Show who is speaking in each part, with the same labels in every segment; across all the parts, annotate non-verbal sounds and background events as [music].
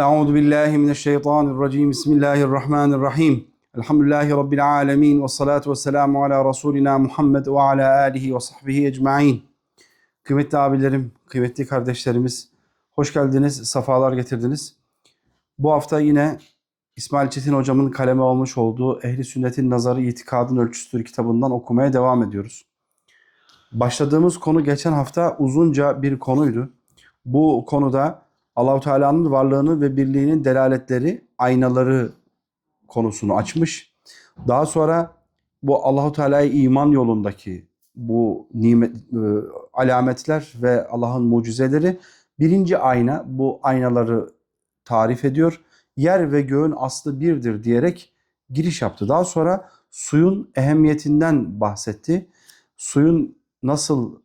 Speaker 1: Euzu billahi mineşşeytanirracim. Bismillahirrahmanirrahim. Elhamdülillahi rabbil alamin ve salatu vesselamu ala rasulina Muhammed ve ala alihi ve sahbihi ecmaîn. Kıymetli abilerim, kıymetli kardeşlerimiz, hoş geldiniz, safalar getirdiniz. Bu hafta yine İsmail Çetin hocamın kaleme almış olduğu Ehli Sünnetin Nazarı İtikadın Ölçüsüdür kitabından okumaya devam ediyoruz. Başladığımız konu geçen hafta uzunca bir konuydu. Bu konuda Allahu Teala'nın varlığını ve birliğinin delaletleri, aynaları konusunu açmış. Daha sonra bu Allahu Teala'ya iman yolundaki bu nimet e, alametler ve Allah'ın mucizeleri birinci ayna bu aynaları tarif ediyor. Yer ve göğün aslı birdir diyerek giriş yaptı. Daha sonra suyun ehemmiyetinden bahsetti. Suyun nasıl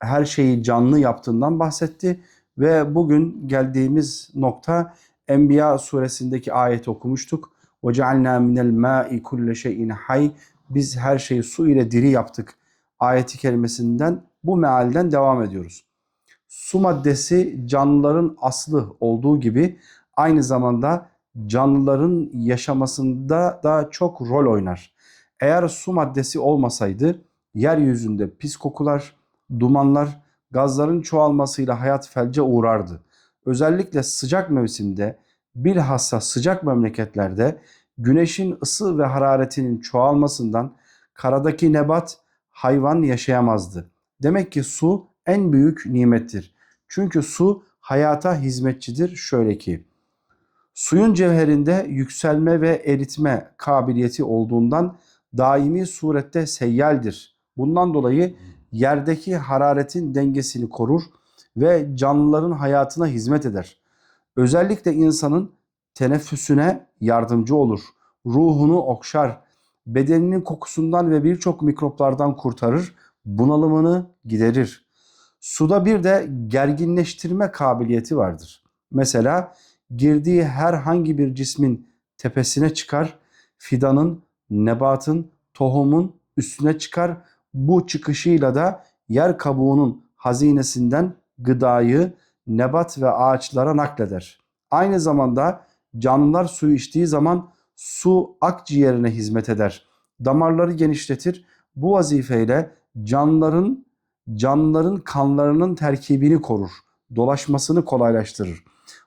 Speaker 1: her şeyi canlı yaptığından bahsetti ve bugün geldiğimiz nokta Enbiya suresindeki ayeti okumuştuk. وَجَعَلْنَا مِنَ الْمَاءِ كُلَّ شَيْءٍ hay Biz her şeyi su ile diri yaptık. Ayeti kelimesinden bu mealden devam ediyoruz. Su maddesi canlıların aslı olduğu gibi aynı zamanda canlıların yaşamasında da çok rol oynar. Eğer su maddesi olmasaydı yeryüzünde pis kokular, dumanlar, gazların çoğalmasıyla hayat felce uğrardı. Özellikle sıcak mevsimde bilhassa sıcak memleketlerde güneşin ısı ve hararetinin çoğalmasından karadaki nebat hayvan yaşayamazdı. Demek ki su en büyük nimettir. Çünkü su hayata hizmetçidir şöyle ki suyun cevherinde yükselme ve eritme kabiliyeti olduğundan daimi surette seyyaldir. Bundan dolayı yerdeki hararetin dengesini korur ve canlıların hayatına hizmet eder. Özellikle insanın teneffüsüne yardımcı olur. Ruhunu okşar, bedeninin kokusundan ve birçok mikroplardan kurtarır, bunalımını giderir. Suda bir de gerginleştirme kabiliyeti vardır. Mesela girdiği herhangi bir cismin tepesine çıkar, fidanın, nebatın, tohumun üstüne çıkar. Bu çıkışıyla da yer kabuğunun hazinesinden gıdayı nebat ve ağaçlara nakleder. Aynı zamanda canlılar suyu içtiği zaman su akciğerine hizmet eder. Damarları genişletir. Bu vazifeyle canlıların canlıların kanlarının terkibini korur. Dolaşmasını kolaylaştırır.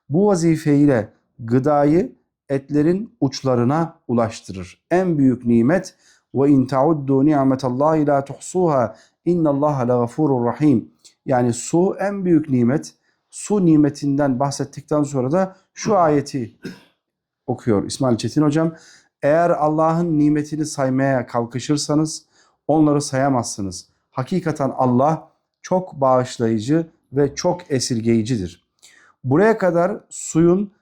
Speaker 1: Bu vazifeyle gıdayı etlerin uçlarına ulaştırır. En büyük nimet ve in tauddu ni'metallahi la tuhsuha innallaha lagafurur rahim. Yani su en büyük nimet. Su nimetinden bahsettikten sonra da şu ayeti okuyor İsmail Çetin hocam. Eğer Allah'ın nimetini saymaya kalkışırsanız onları sayamazsınız. Hakikaten Allah çok bağışlayıcı ve çok esirgeyicidir. Buraya kadar suyun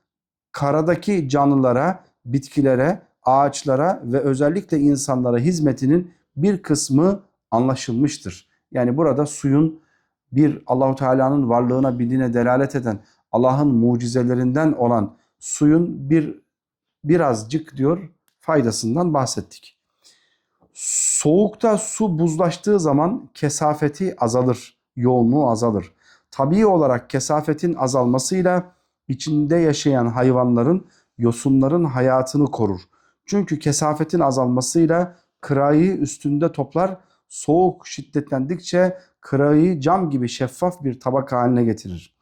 Speaker 1: karadaki canlılara, bitkilere, ağaçlara ve özellikle insanlara hizmetinin bir kısmı anlaşılmıştır. Yani burada suyun bir Allahu Teala'nın varlığına bildiğine delalet eden Allah'ın mucizelerinden olan suyun bir birazcık diyor faydasından bahsettik. Soğukta su buzlaştığı zaman kesafeti azalır, yoğunluğu azalır. Tabii olarak kesafetin azalmasıyla içinde yaşayan hayvanların, yosunların hayatını korur. Çünkü kesafetin azalmasıyla kırayı üstünde toplar, soğuk şiddetlendikçe kırayı cam gibi şeffaf bir tabak haline getirir.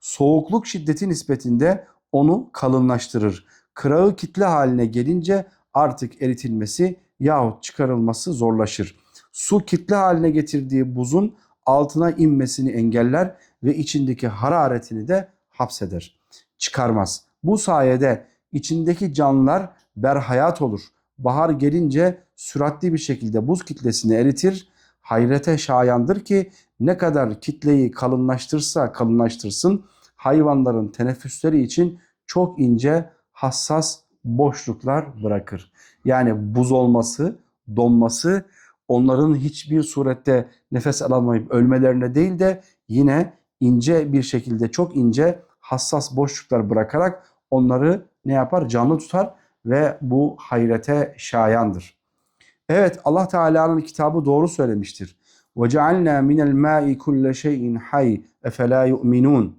Speaker 1: Soğukluk şiddeti nispetinde onu kalınlaştırır. Kırağı kitle haline gelince artık eritilmesi yahut çıkarılması zorlaşır. Su kitle haline getirdiği buzun altına inmesini engeller ve içindeki hararetini de hapseder. Çıkarmaz. Bu sayede içindeki canlılar berhayat olur. Bahar gelince süratli bir şekilde buz kitlesini eritir. Hayrete şayandır ki ne kadar kitleyi kalınlaştırsa kalınlaştırsın hayvanların teneffüsleri için çok ince hassas boşluklar bırakır. Yani buz olması, donması onların hiçbir surette nefes alamayıp ölmelerine değil de yine ince bir şekilde çok ince hassas boşluklar bırakarak onları ne yapar? Canlı tutar ve bu hayrete şayandır. Evet Allah Teala'nın kitabı doğru söylemiştir. وَجَعَلْنَا مِنَ الْمَاءِ كُلَّ شَيْءٍ حَيٍّ اَفَلَا يُؤْمِنُونَ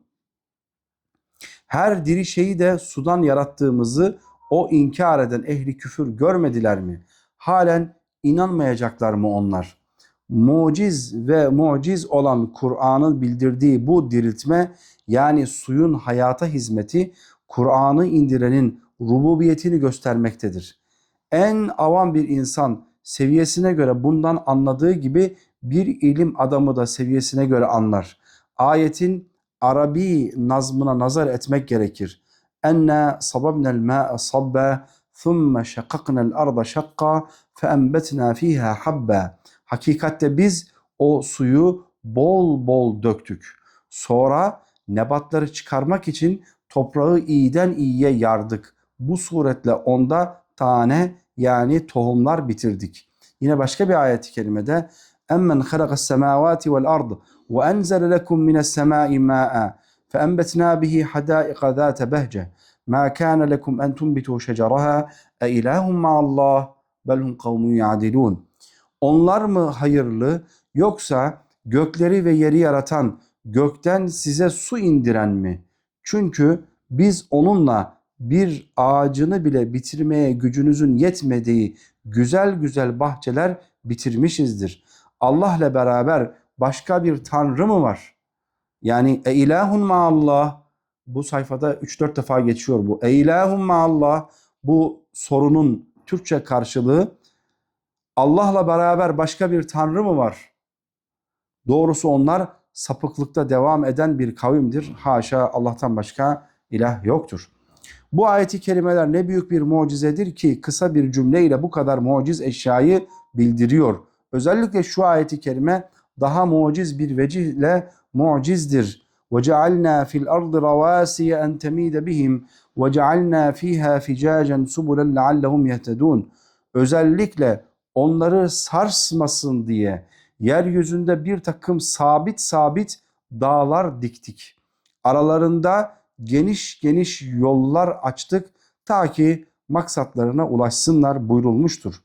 Speaker 1: Her diri şeyi de sudan yarattığımızı o inkar eden ehli küfür görmediler mi? Halen inanmayacaklar mı onlar? Muciz ve muciz olan Kur'an'ın bildirdiği bu diriltme yani suyun hayata hizmeti Kur'an'ı indirenin rububiyetini göstermektedir. En avam bir insan seviyesine göre bundan anladığı gibi bir ilim adamı da seviyesine göre anlar. Ayetin Arabi nazmına nazar etmek gerekir. Enne sababnel mâ'e sabbe ثُمَّ شَقَقْنَا الْأَرْضَ شَقَّا فَاَنْبَتْنَا ف۪يهَا حَبَّا Hakikatte biz o suyu bol bol döktük. Sonra nebatları çıkarmak için toprağı iyiden iyiye yardık. Bu suretle onda tane yani tohumlar bitirdik. Yine başka bir ayet-i kerimede emmen halakas semavati vel ard ve enzele lekum mines semai ma'a فأنبتنا به حدائق ذات بهجة ما كان لكم أن تنبتوا شجرها أإله مع الله بل هم قوم يعدلون Onlar mı hayırlı yoksa gökleri ve yeri yaratan gökten size su indiren mi? Çünkü biz onunla bir ağacını bile bitirmeye gücünüzün yetmediği güzel güzel bahçeler bitirmişizdir. Allah'la beraber başka bir tanrı mı var? Yani e ilahun maallah bu sayfada 3-4 defa geçiyor bu. E ilahun maallah bu sorunun Türkçe karşılığı Allah'la beraber başka bir tanrı mı var? Doğrusu onlar sapıklıkta devam eden bir kavimdir. Haşa Allah'tan başka ilah yoktur. Bu ayeti kelimeler ne büyük bir mucizedir ki kısa bir cümleyle bu kadar muciz eşyayı bildiriyor. Özellikle şu ayeti kerime daha muciz bir vecihle mucizdir. وَجَعَلْنَا فِي الْأَرْضِ رَوَاسِيَ أَنْ تَمِيدَ بِهِمْ وَجَعَلْنَا فِيهَا فِجَاجًا سُبُلًا لَعَلَّهُمْ يَهْتَدُونَ Özellikle onları sarsmasın diye yeryüzünde bir takım sabit sabit dağlar diktik. Aralarında geniş geniş yollar açtık ta ki maksatlarına ulaşsınlar buyurulmuştur.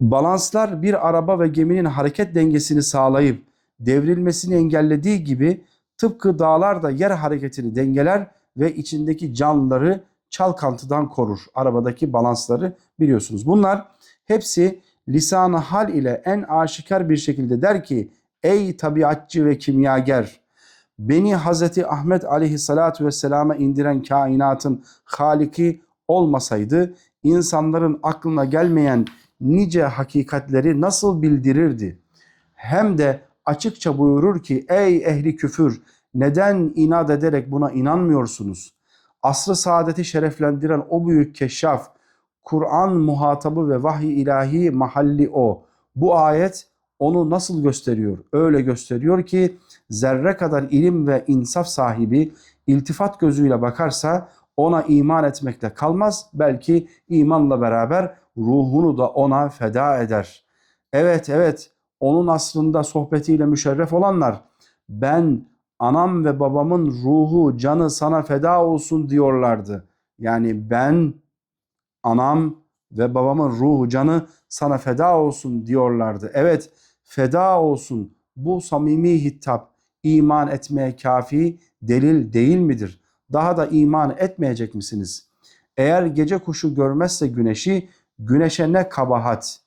Speaker 1: Balanslar bir araba ve geminin hareket dengesini sağlayıp devrilmesini engellediği gibi tıpkı dağlar da yer hareketini dengeler ve içindeki canlıları çalkantıdan korur. Arabadaki balansları biliyorsunuz. Bunlar hepsi lisanı hal ile en aşikar bir şekilde der ki ey tabiatçı ve kimyager beni Hazreti Ahmet aleyhissalatu vesselama indiren kainatın haliki olmasaydı insanların aklına gelmeyen nice hakikatleri nasıl bildirirdi? Hem de açıkça buyurur ki ey ehli küfür neden inat ederek buna inanmıyorsunuz? Asrı saadeti şereflendiren o büyük keşşaf, Kur'an muhatabı ve vahiy ilahi mahalli o. Bu ayet onu nasıl gösteriyor? Öyle gösteriyor ki zerre kadar ilim ve insaf sahibi iltifat gözüyle bakarsa ona iman etmekle kalmaz. Belki imanla beraber ruhunu da ona feda eder. Evet evet onun aslında sohbetiyle müşerref olanlar ben anam ve babamın ruhu canı sana feda olsun diyorlardı. Yani ben anam ve babamın ruhu canı sana feda olsun diyorlardı. Evet feda olsun bu samimi hitap iman etmeye kafi delil değil midir? Daha da iman etmeyecek misiniz? Eğer gece kuşu görmezse güneşi, güneşe ne kabahat.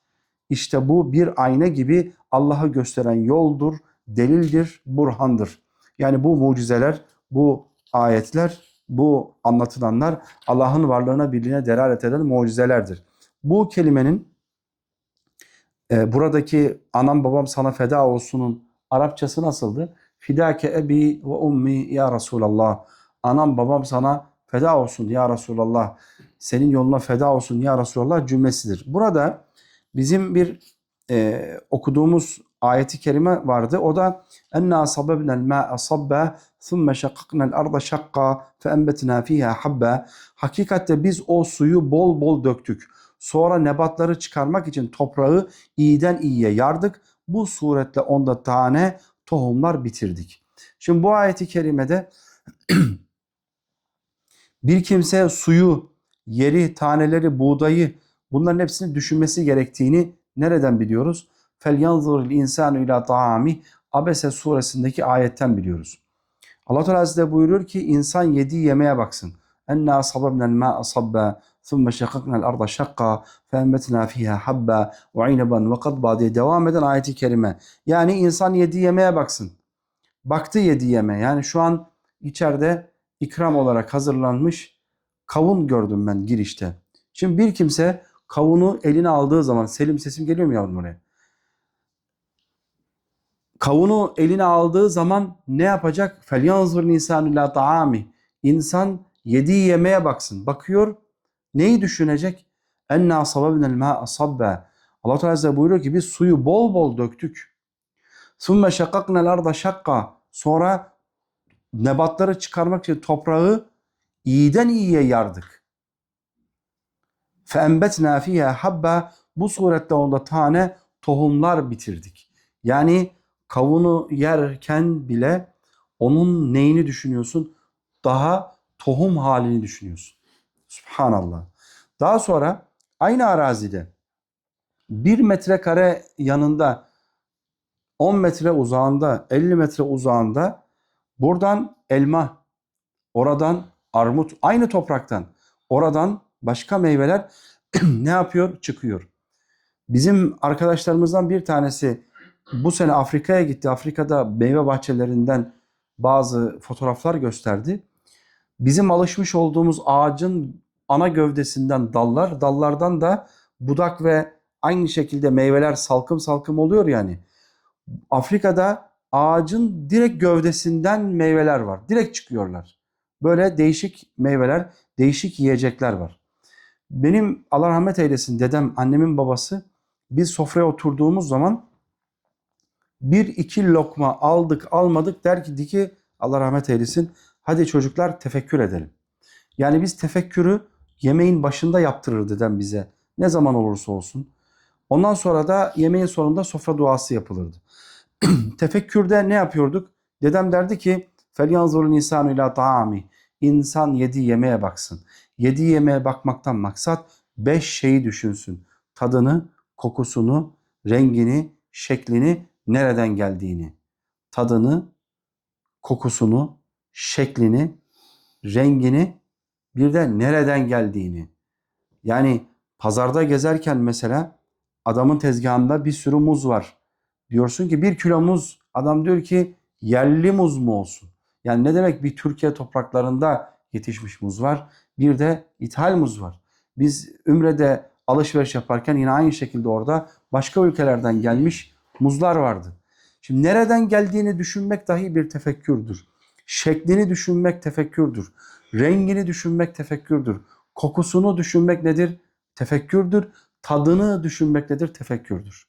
Speaker 1: İşte bu bir ayna gibi Allah'ı gösteren yoldur, delildir, burhandır. Yani bu mucizeler, bu ayetler, bu anlatılanlar Allah'ın varlığına, birliğine delalet eden mucizelerdir. Bu kelimenin e, buradaki anam babam sana feda olsunun Arapçası nasıldı? Fidake ebi ve ummi ya Resulallah. Anam babam sana feda olsun ya Resulallah. Senin yoluna feda olsun ya Resulallah cümlesidir. Burada bizim bir e, okuduğumuz ayeti kerime vardı. O da enna sababnel ma'a sabba thumme şakkaknel arda şakka fe enbetna fiha habba. Hakikatte biz o suyu bol bol döktük. Sonra nebatları çıkarmak için toprağı iyiden iyiye yardık. Bu suretle onda tane tohumlar bitirdik. Şimdi bu ayeti kerimede [clears throat] bir kimse suyu, yeri, taneleri, buğdayı bunların hepsini düşünmesi gerektiğini nereden biliyoruz? Yanzurul insanu ila taami Abese suresindeki ayetten biliyoruz. Allah Teala Hazretleri buyuruyor ki insan yediği yemeğe baksın. Enna sababnel ma'a sabba ثُمَّ شَقَقْنَا الْأَرْضَ شَقًّا فَاَنْبَتْنَا فِيهَا حَبًّا وَعِنَبًا وَقَضْبًا diye devam eden ayeti kerime. Yani insan yediği yemeğe baksın. Baktı yediği yemeğe. Yani şu an içeride ikram olarak hazırlanmış kavun gördüm ben girişte. Şimdi bir kimse kavunu eline aldığı zaman Selim sesim geliyor mu yavrum oraya? Kavunu eline aldığı zaman ne yapacak? فَلْيَنْظُرْ الْاِنْسَانُ لَا طَعَامِ İnsan yediği yemeğe baksın. Bakıyor neyi düşünecek? اَنَّا صَبَبْنَا الْمَاءَ صَبَّا Allah Teala Hazretleri buyuruyor ki biz suyu bol bol döktük. ثُمَّ شَقَقْنَا الْأَرْضَ شَقَّا Sonra nebatları çıkarmak için toprağı iyiden iyiye yardık. فَاَنْبَتْنَا فِيهَا حَبَّا Bu surette onda tane tohumlar bitirdik. Yani kavunu yerken bile onun neyini düşünüyorsun? Daha tohum halini düşünüyorsun. Subhanallah. Daha sonra aynı arazide bir metrekare yanında 10 metre uzağında 50 metre uzağında buradan elma oradan armut aynı topraktan oradan başka meyveler [clears throat] ne yapıyor? Çıkıyor. Bizim arkadaşlarımızdan bir tanesi bu sene Afrika'ya gitti. Afrika'da meyve bahçelerinden bazı fotoğraflar gösterdi. Bizim alışmış olduğumuz ağacın ana gövdesinden dallar, dallardan da budak ve aynı şekilde meyveler salkım salkım oluyor yani. Afrika'da ağacın direkt gövdesinden meyveler var. Direkt çıkıyorlar. Böyle değişik meyveler, değişik yiyecekler var. Benim Allah rahmet eylesin dedem, annemin babası biz sofraya oturduğumuz zaman bir iki lokma aldık almadık der ki ki Allah rahmet eylesin hadi çocuklar tefekkür edelim. Yani biz tefekkürü yemeğin başında yaptırır dedem bize ne zaman olursa olsun. Ondan sonra da yemeğin sonunda sofra duası yapılırdı. [clears throat] Tefekkürde ne yapıyorduk? Dedem derdi ki فَلْيَنْظُرُ الْاِنْسَانُ اِلٰى طَعَامِ İnsan yediği yemeğe baksın. Yediği yemeğe bakmaktan maksat beş şeyi düşünsün. Tadını, kokusunu, rengini, şeklini, nereden geldiğini. Tadını, kokusunu, şeklini, rengini, bir de nereden geldiğini. Yani pazarda gezerken mesela adamın tezgahında bir sürü muz var. Diyorsun ki bir kilo muz. Adam diyor ki yerli muz mu olsun? Yani ne demek bir Türkiye topraklarında yetişmiş muz var. Bir de ithal muz var. Biz Ümre'de alışveriş yaparken yine aynı şekilde orada başka ülkelerden gelmiş muzlar vardı. Şimdi nereden geldiğini düşünmek dahi bir tefekkürdür. Şeklini düşünmek tefekkürdür. Rengini düşünmek tefekkürdür. Kokusunu düşünmek nedir? Tefekkürdür. Tadını düşünmek nedir? Tefekkürdür.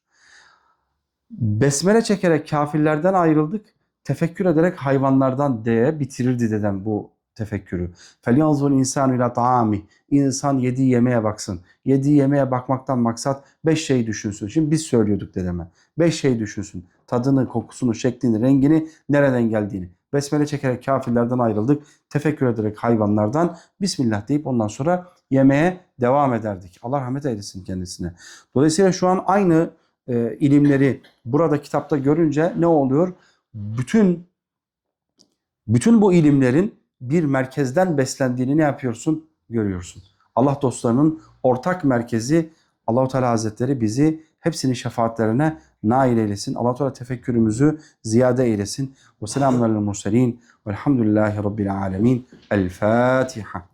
Speaker 1: Besmele çekerek kafirlerden ayrıldık. Tefekkür ederek hayvanlardan diye bitirirdi dedem bu tefekkürü. فَلْيَنْظُرْ insan ila taami. İnsan yediği yemeğe baksın. Yediği yemeğe bakmaktan maksat beş şey düşünsün. Şimdi biz söylüyorduk dedeme. Beş şey düşünsün. Tadını, kokusunu, şeklini, rengini, nereden geldiğini. Besmele çekerek kafirlerden ayrıldık. Tefekkür ederek hayvanlardan Bismillah deyip ondan sonra yemeğe devam ederdik. Allah rahmet eylesin kendisine. Dolayısıyla şu an aynı e, ilimleri burada kitapta görünce ne oluyor? Bütün bütün bu ilimlerin bir merkezden beslendiğini ne yapıyorsun? Görüyorsun. Allah dostlarının ortak merkezi Allahu Teala Hazretleri bizi hepsinin şefaatlerine nail eylesin. Allah Teala tefekkürümüzü ziyade eylesin. Ve selamun aleyhi murselin. Velhamdülillahi Rabbil alemin. El Fatiha.